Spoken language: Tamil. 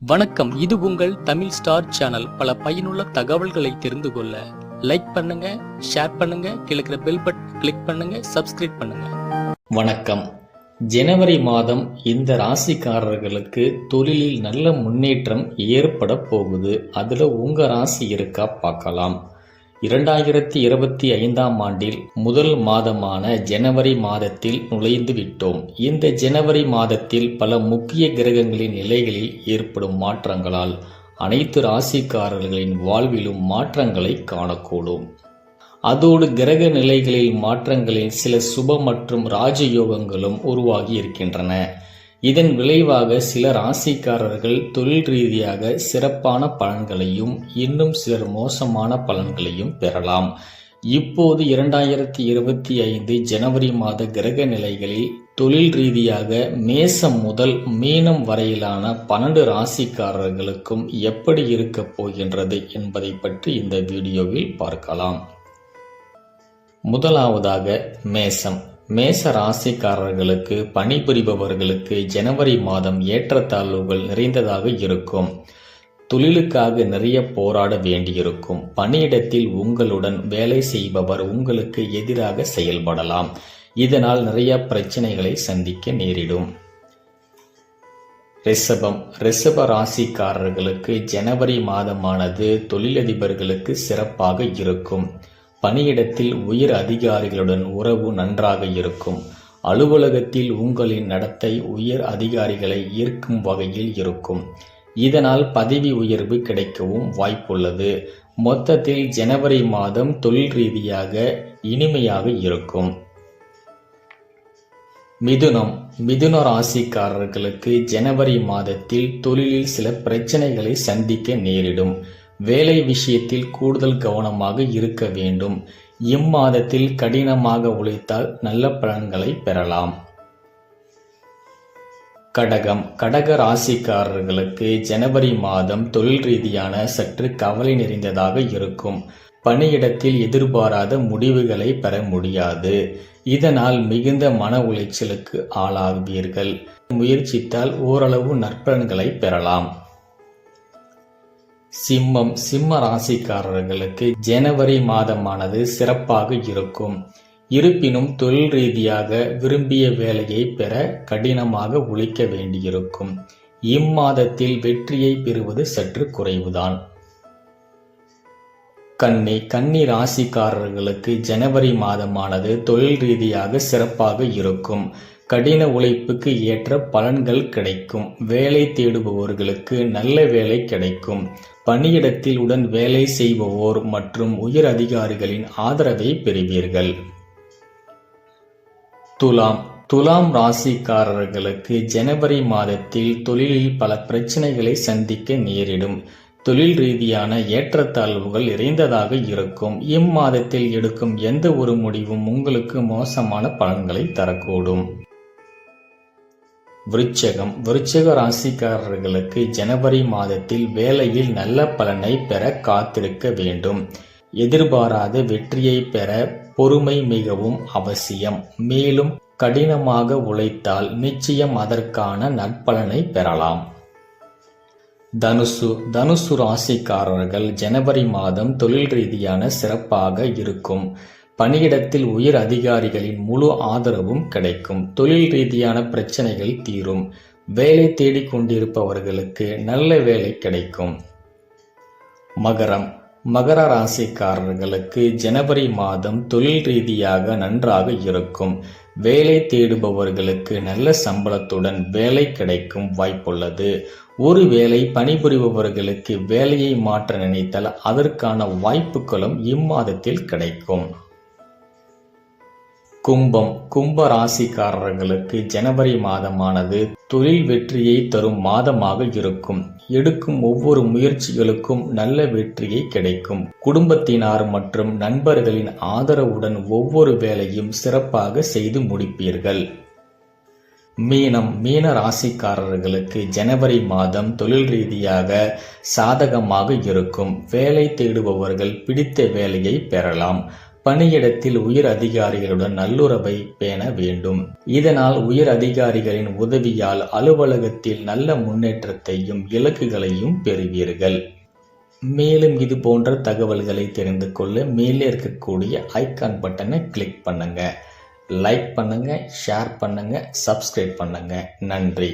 வணக்கம். இது உங்கள் தமிழ் ஸ்டார் சேனல். பல பயனுள்ள தகவல்களை தெரிந்து கொள்ள லைக் பண்ணுங்க ஷேர் பண்ணுங்க கிழக்கிற பெல் பட்டன் கிளிக் பண்ணுங்க சப்ஸ்கிரைப் பண்ணுங்க. வணக்கம். ஜனவரி மாதம் இந்த ராசிக்காரர்களுக்கு தொழிலில் நல்ல முன்னேற்றம் ஏற்பட போகுது. அதுல உங்க ராசி இருக்கா பார்க்கலாம். இரண்டாயிரத்தி இருபத்தி ஐந்தாம் ஆண்டில் முதல் மாதமான ஜனவரி மாதத்தில் நுழைந்து விட்டோம் இந்த ஜனவரி மாதத்தில் பல முக்கிய கிரகங்களின் நிலைகளில் ஏற்படும் மாற்றங்களால் அனைத்து ராசிக்காரர்களின் வாழ்விலும் மாற்றங்களை காணக்கூடும். அதோடு கிரக நிலைகளில் மாற்றங்களில் சில சுப மற்றும் ராஜயோகங்களும் உருவாகி இருக்கின்றன. இதன் விளைவாக சில ராசிக்காரர்கள் தொழில் ரீதியாக சிறப்பான பலன்களையும் இன்னும் சிலர் மோசமான பலன்களையும் பெறலாம். இப்போது இரண்டாயிரத்தி இருபத்தி ஐந்து ஜனவரி மாத கிரக நிலைகளில் தொழில் ரீதியாக மேசம் முதல் மீனம் வரையிலான பன்னெண்டு ராசிக்காரர்களுக்கும் எப்படி இருக்கப் போகின்றது என்பதை பற்றி இந்த வீடியோவில் பார்க்கலாம். முதலாவதாக மேசம். மேச ராசிக்காரர்களுக்கு பணிபுரிபவர்களுக்கு ஜனவரி மாதம் ஏற்றத்தாழ்வுகள் நிறைந்ததாக இருக்கும். தொழிலுக்காக நிறைய போராட வேண்டியிருக்கும். பணியிடத்தில் உங்களுடன் வேலை செய்பவர் உங்களுக்கு எதிராக செயல்படலாம். இதனால் நிறைய பிரச்சனைகளை சந்திக்க நேரிடும். ரிஷபம். ரிஷப ராசிக்காரர்களுக்கு ஜனவரி மாதமானது தொழிலதிபர்களுக்கு சிறப்பாக இருக்கும். பணியிடத்தில் உயர் அதிகாரிகளுடன் உறவு நன்றாக இருக்கும். அலுவலகத்தில் உங்களின் நடத்தை உயர் அதிகாரிகளை ஈர்க்கும் வகையில் இருக்கும். இதனால் பதவி உயர்வு கிடைக்கவும் வாய்ப்புள்ளது. மொத்தத்தில் ஜனவரி மாதம் தொழில் ரீதியாக இனிமையாக இருக்கும். மிதுனம். மிதுன ராசிக்காரர்களுக்கு ஜனவரி மாதத்தில் தொழிலில் சில பிரச்சனைகளை சந்திக்க நேரிடும். வேலை விஷயத்தில் கூடுதல் கவனமாக இருக்க வேண்டும். இம்மாதத்தில் கடினமாக உழைத்தால் நல்ல பலன்களை பெறலாம். கடகம். கடக ராசிக்காரர்களுக்கு ஜனவரி மாதம் தொழில் ரீதியான சற்று கவலை நிறைந்ததாக இருக்கும். பணியிடத்தில் எதிர்பாராத முடிவுகளை பெற முடியாது. இதனால் மிகுந்த மன உளைச்சலுக்கு ஆளாகுவீர்கள் முயற்சித்தால் ஓரளவு நற்பலன்களை பெறலாம். சிம்மம் சிம்ம ராசிக்காரர்களுக்கு ஜனவரி மாதமானது சிறப்பாக இருக்கும். இருப்பினும் தொழில் ரீதியாக விரும்பிய வேலையை பெற கடினமாக உழைக்க வேண்டியிருக்கும். இம்மாதத்தில் வெற்றியை பெறுவது சற்று குறைவுதான். கன்னி கன்னி ராசிக்காரர்களுக்கு ஜனவரி மாதமானது தொழில் ரீதியாக சிறப்பாக இருக்கும். கடின உழைப்புக்கு ஏற்ற பலன்கள் கிடைக்கும். வேலை தேடுபவர்களுக்கு நல்ல வேலை கிடைக்கும். பணியிடத்தில் உடன் வேலை செய்பவோர் மற்றும் உயர் அதிகாரிகளின் ஆதரவை பெறுவீர்கள். துலாம். துலாம் ராசிக்காரர்களுக்கு ஜனவரி மாதத்தில் தொழிலில் பல பிரச்சனைகளை சந்திக்க நேரிடும். தொழில் ரீதியான ஏற்றத்தாழ்வுகள் நிறைந்ததாக இருக்கும். இம்மாதத்தில் எடுக்கும் எந்த ஒரு முடிவும் உங்களுக்கு மோசமான பலன்களை தரக்கூடும். விருச்சகம் விருச்சக ராசிக்காரர்களுக்கு ஜனவரி மாதத்தில் வேலையில் நல்ல பலனை பெற காத்திருக்க வேண்டும். எதிர்பாராத வெற்றியை பெற பொறுமை மிகவும் அவசியம். மேலும் கடினமாக உழைத்தால் நிச்சயம் அதற்கான நற்பலனை பெறலாம். தனுசு. தனுசு ராசிக்காரர்கள் ஜனவரி மாதம் தொழில் ரீதியான சிறப்பாக இருக்கும். பணியிடத்தில் உயர் அதிகாரிகளின் முழு ஆதரவும் கிடைக்கும். தொழில் ரீதியான பிரச்சனைகள் தீரும். வேலை தேடிக்கொண்டிருப்பவர்களுக்கு நல்ல வேலை கிடைக்கும். மகரம். மகர ராசிக்காரர்களுக்கு ஜனவரி மாதம் தொழில் ரீதியாக நன்றாக இருக்கும். வேலை தேடுபவர்களுக்கு நல்ல சம்பளத்துடன் வேலை கிடைக்கும் வாய்ப்புள்ளது. ஒருவேளை பணிபுரிபவர்களுக்கு வேலையை மாற்ற நினைத்தால் அதற்கான வாய்ப்புகளும் இம்மாதத்தில் கிடைக்கும். கும்பம் கும்ப ராசிக்காரர்களுக்கு ஜனவரி மாதமானது தொழில் வெற்றியை தரும் மாதமாக இருக்கும். எடுக்கும் ஒவ்வொரு முயற்சிகளுக்கும் நல்ல வெற்றியை கிடைக்கும். குடும்பத்தினார் மற்றும் நண்பர்களின் ஆதரவுடன் ஒவ்வொரு வேலையும் சிறப்பாக செய்து முடிப்பீர்கள். மீனம் மீன ராசிக்காரர்களுக்கு ஜனவரி மாதம் தொழில் ரீதியாக சாதகமாக இருக்கும். வேலை தேடுபவர்கள் பிடித்த வேலையை பெறலாம். பணியிடத்தில் உயர் அதிகாரிகளுடன் நல்லுறவை பேண வேண்டும். இதனால் உயர் அதிகாரிகளின் உதவியால் அலுவலகத்தில் நல்ல முன்னேற்றத்தையும் இலக்குகளையும் பெறுவீர்கள். மேலும் இது போன்ற தகவல்களை தெரிந்து கொள்ள மேலே இருக்கக்கூடிய ஐக்கான் பட்டனை கிளிக் பண்ணுங்க. லைக் பண்ணுங்க ஷேர் பண்ணுங்க சப்ஸ்கிரைப் பண்ணுங்க. நன்றி.